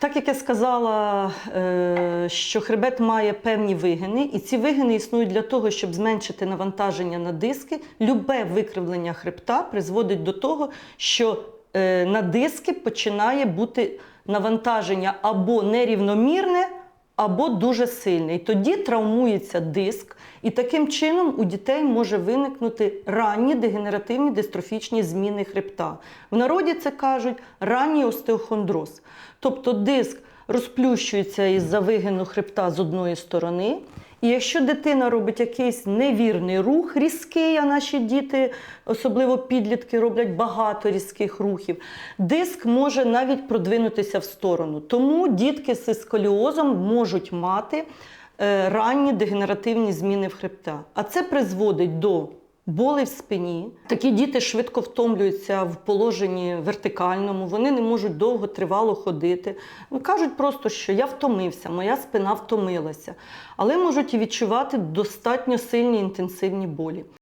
Так як я сказала, е, що хребет має певні вигини, і ці вигини існують для того, щоб зменшити навантаження на диски. Любе викривлення хребта призводить до того, що е, на диски починає бути навантаження або нерівномірне, або дуже сильний. Тоді травмується диск, і таким чином у дітей може виникнути ранні дегенеративні дистрофічні зміни хребта. В народі це кажуть ранній остеохондроз. Тобто диск розплющується із-за вигину хребта з одної сторони. І якщо дитина робить якийсь невірний рух, різкий, а наші діти, особливо підлітки, роблять багато різких рухів, диск може навіть продвинутися в сторону. Тому дітки з сколіозом можуть мати е, ранні дегенеративні зміни в хребта. А це призводить до болей в спині. Такі діти швидко втомлюються в положенні вертикальному, вони не можуть довго тривало ходити. Кажуть просто, що я втомився, моя спина втомилася, але можуть і відчувати достатньо сильні інтенсивні болі.